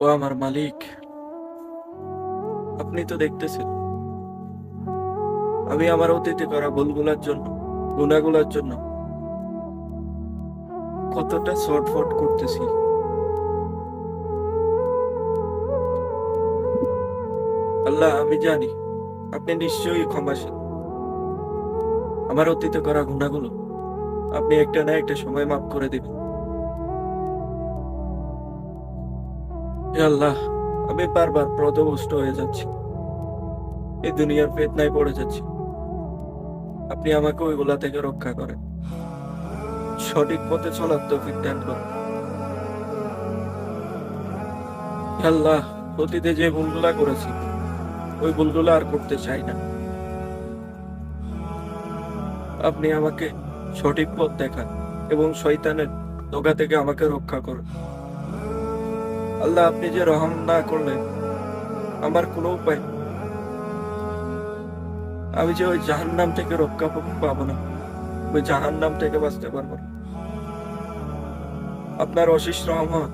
ও আমার মালিক। আপনি তো দেখতেছেন। আমি আমার অতীতে করা ভুলগুলার জন্য গুণাগুলার জন্য কতটা শর্টফট করতেছি। আল্লাহ, আমি জানি আপনি নিশ্চয়ই ক্ষমাশীল। আমার অতীতে করা গুণাগুলো আপনি একটা না একটা সময় মাফ করে দিবেন। আল্লাহ, আমি বারবার প্রদবষ্ট হয়ে যাচ্ছি। এই দুনিয়ার ফেতনায় পড়ে যাচ্ছি। আপনি আমাকে ওইগুলা থেকে রক্ষা করেন। সঠিক পথে চলার তৌফিক দান আল্লাহ, অতীতে যে ভুলগুলা করেছি, ওই ভুলগুলো আর করতে চাই না। আপনি আমাকে সঠিক পথ দেখান এবং শয়তানের ধোকা থেকে আমাকে রক্ষা করুন। আল্লাহ, আপনি যে রহম না করলে আমার কোনো উপায় আমি যে ওই জাহান নাম থেকে রক্ষা পাবো না, ওই জাহান নাম থেকে বাঁচতে পারব না। আপনার অশেষ রহমত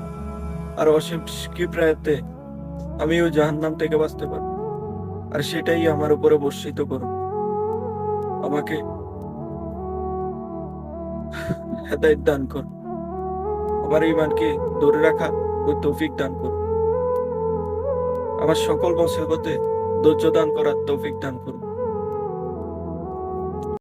আর অসীম কৃপায়তে আমি ওই জাহান নাম থেকে বাঁচতে পারব। আর সেটাই আমার উপরে বর্ষিত করুন। আমাকে হেদায়ত দান করুন। আমার ইমানকে ধরে রাখা ওই তৌফিক দান করুন। আমার সকল মুসিবতে ধৈর্য দান করার তৌফিক দান করুন।